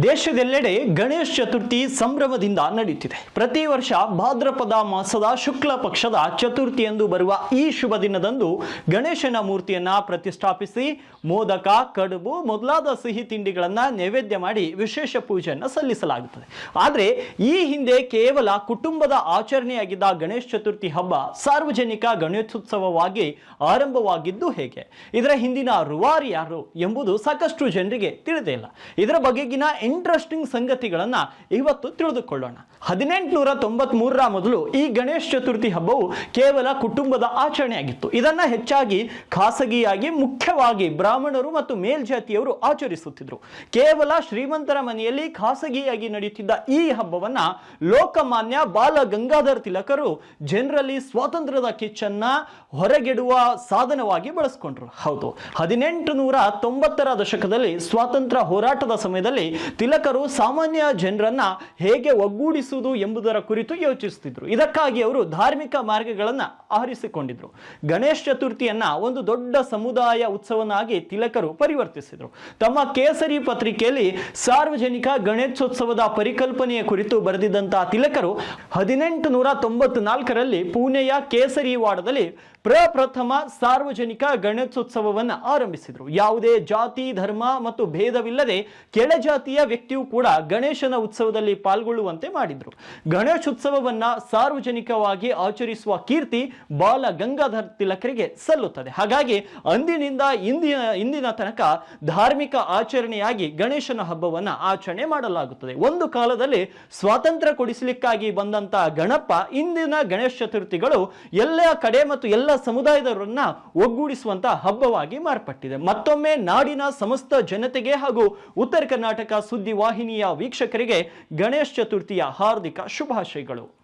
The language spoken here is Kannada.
ದೇಶದೆಲ್ಲೆಡೆ ಗಣೇಶ ಚತುರ್ಥಿ ಸಂಭ್ರಮದಿಂದ ನಡೆಯುತ್ತಿದೆ ಪ್ರತಿ ವರ್ಷ ಭಾದ್ರಪದ ಮಾಸದ ಶುಕ್ಲ ಪಕ್ಷದ ಚತುರ್ಥಿ ಎಂದು ಬರುವ ಈ ಶುಭ ದಿನದಂದು ಗಣೇಶನ ಮೂರ್ತಿಯನ್ನ ಪ್ರತಿಷ್ಠಾಪಿಸಿ ಮೋದಕ, ಕಡುಬು ಮೊದಲಾದ ಸಿಹಿ ತಿಂಡಿಗಳನ್ನ ನೈವೇದ್ಯ ಮಾಡಿ ವಿಶೇಷ ಪೂಜೆಯನ್ನು ಸಲ್ಲಿಸಲಾಗುತ್ತದೆ. ಆದರೆ ಈ ಹಿಂದೆ ಕೇವಲ ಕುಟುಂಬದ ಆಚರಣೆಯಾಗಿದ್ದ ಗಣೇಶ ಚತುರ್ಥಿ ಹಬ್ಬ ಸಾರ್ವಜನಿಕ ಗಣೇಶೋತ್ಸವವಾಗಿ ಆರಂಭವಾಗಿದ್ದು ಹೇಗೆ? ಇದರ ಹಿಂದಿನ ರೂವಾರಿ ಯಾರು ಎಂಬುದು ಸಾಕಷ್ಟು ಜನರಿಗೆ ತಿಳಿದೇ ಇಲ್ಲ. ಇದರ ಬಗೆಗಿನ ಇಂಟ್ರೆಸ್ಟಿಂಗ್ ಸಂಗತಿಗಳನ್ನ ಇವತ್ತು ತಿಳಿದುಕೊಳ್ಳೋಣ. ಹದಿನೆಂಟುನೂರ ತೊಂಬತ್ಮೂರರ ಮೊದಲು ಈ ಗಣೇಶ ಚತುರ್ಥಿ ಹಬ್ಬವು ಕೇವಲ ಕುಟುಂಬದ ಆಚರಣೆಯಾಗಿತ್ತು. ಇದನ್ನು ಹೆಚ್ಚಾಗಿ ಖಾಸಗಿಯಾಗಿ, ಮುಖ್ಯವಾಗಿ ಬ್ರಾಹ್ಮಣರು ಮತ್ತು ಮೇಲ್ಜಾತಿಯವರು ಆಚರಿಸುತ್ತಿದ್ದರು ಕೇವಲ ಶ್ರೀಮಂತರ ಮನೆಯಲ್ಲಿ ಖಾಸಗಿಯಾಗಿ ನಡೆಯುತ್ತಿದ್ದ ಈ ಹಬ್ಬವನ್ನ ಲೋಕಮಾನ್ಯ ಬಾಲ ಗಂಗಾಧರ್ ತಿಲಕರು ಜನರಲ್ಲಿ ಸ್ವಾತಂತ್ರ್ಯದ ಕಿಚ್ಚನ್ನ ಹೊರಗೆಡುವ ಸಾಧನವಾಗಿ ಬಳಸ್ಕೊಂಡ್ರು. ಹೌದು ಹದಿನೆಂಟು ನೂರ ತೊಂಬತ್ತರ ದಶಕದಲ್ಲಿ ಸ್ವಾತಂತ್ರ್ಯ ಹೋರಾಟದ ಸಮಯದಲ್ಲಿ ತಿಲಕರು ಸಾಮಾನ್ಯ ಜನರನ್ನ ಹೇಗೆ ಒಗ್ಗೂಡಿಸುವುದು ಎಂಬುದರ ಕುರಿತು ಯೋಚಿಸುತ್ತಿದ್ರು. ಇದಕ್ಕಾಗಿ ಅವರು ಧಾರ್ಮಿಕ ಮಾರ್ಗಗಳನ್ನ ಆರಿಸಿಕೊಂಡಿದ್ರು. ಗಣೇಶ ಚತುರ್ಥಿಯನ್ನ ಒಂದು ದೊಡ್ಡ ಸಮುದಾಯ ಉತ್ಸವನಾಗಿ ತಿಲಕರು ಪರಿವರ್ತಿಸಿದರು. ತಮ್ಮ ಕೇಸರಿ ಪತ್ರಿಕೆಯಲ್ಲಿ ಸಾರ್ವಜನಿಕ ಗಣೇಶೋತ್ಸವದ ಪರಿಕಲ್ಪನೆಯ ಕುರಿತು ಬರೆದಿದ್ದಂತಹ ತಿಲಕರು ಹದಿನೆಂಟು ನೂರ ತೊಂಬತ್ನಾಲ್ಕರಲ್ಲಿ ಪುಣೆಯ ಕೇಸರಿ ವಾಡದಲ್ಲಿ ಪ್ರಪ್ರಥಮ ಸಾರ್ವಜನಿಕ ಗಣೇಶೋತ್ಸವವನ್ನು ಆರಂಭಿಸಿದರು. ಯಾವುದೇ ಜಾತಿ, ಧರ್ಮ ಮತ್ತು ಭೇದವಿಲ್ಲದೆ ಕೆಳಜಾತಿಯ ವ್ಯಕ್ತಿಯು ಕೂಡ ಗಣೇಶನ ಉತ್ಸವದಲ್ಲಿ ಪಾಲ್ಗೊಳ್ಳುವಂತೆ ಮಾಡಿದ್ರು. ಗಣೇಶೋತ್ಸವವನ್ನ ಸಾರ್ವಜನಿಕವಾಗಿ ಆಚರಿಸುವ ಕೀರ್ತಿ ಬಾಲ ಗಂಗಾಧರ್ ತಿಲಕರಿಗೆ ಸಲ್ಲುತ್ತದೆ. ಹಾಗಾಗಿ ಅಂದಿನಿಂದ ಇಂದಿನ ಇಂದಿನ ತನಕ ಧಾರ್ಮಿಕ ಆಚರಣೆಯಾಗಿ ಗಣೇಶನ ಹಬ್ಬವನ್ನ ಆಚರಣೆ ಮಾಡಲಾಗುತ್ತದೆ. ಒಂದು ಕಾಲದಲ್ಲಿ ಸ್ವಾತಂತ್ರ್ಯ ಕೊಡಿಸಲಿಕ್ಕಾಗಿ ಬಂದಂತ ಗಣಪ ಇಂದಿನ ಗಣೇಶ ಚತುರ್ಥಿಗಳು ಎಲ್ಲ ಕಡೆ ಮತ್ತು ಎಲ್ಲ ಸಮುದಾಯದವರನ್ನ ಒಗ್ಗೂಡಿಸುವಂತಹ ಹಬ್ಬವಾಗಿ ಮಾರ್ಪಟ್ಟಿದೆ. ಮತ್ತೊಮ್ಮೆ ನಾಡಿನ ಸಮಸ್ತ ಜನತೆಗೆ ಹಾಗೂ ಉತ್ತರ ಕರ್ನಾಟಕ ಸುದ್ದಿ ವಾಹಿನಿಯ ವೀಕ್ಷಕರಿಗೆ ಗಣೇಶ ಚತುರ್ಥಿಯ ಹಾರ್ದಿಕ ಶುಭಾಶಯಗಳು.